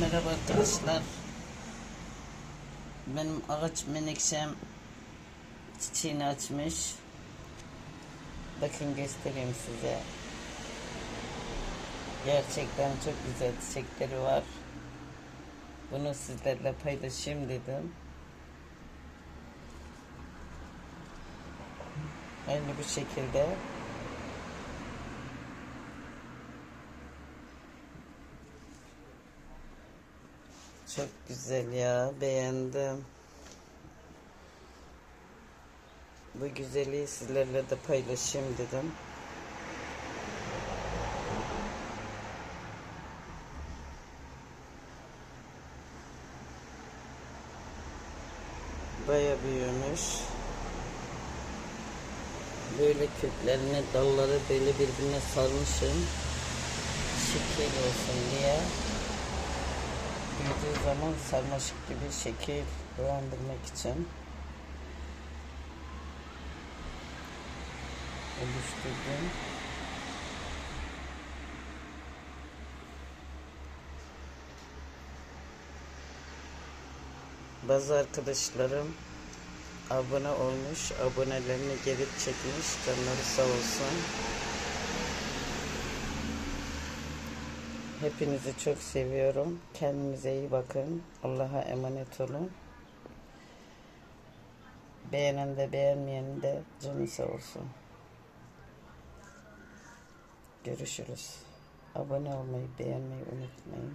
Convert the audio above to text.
Merhaba arkadaşlar. Benim ağaç menekşem çiçeğini açmış. Bakın göstereyim size. Gerçekten çok güzel çiçekleri var. Bunu sizlerle paylaşayım dedim. Aynı bu şekilde. Çok güzel ya. Beğendim. Bu güzelliği sizlerle de paylaşayım dedim. Baya büyümüş. Böyle köklerini, dalları böyle birbirine sarmışım. Şekil olsun diye büyüdüğü zaman sarmaşık gibi şekil uyandırmak için oluşturdum. Bazı arkadaşlarım abone olmuş, abonelerini geri çekmiş, canları sağ olsun. Hepinizi çok seviyorum. Kendinize iyi bakın. Allah'a emanet olun. Beğenen de beğenmeyen de canı sağ olsun. Görüşürüz. Abone olmayı, beğenmeyi unutmayın.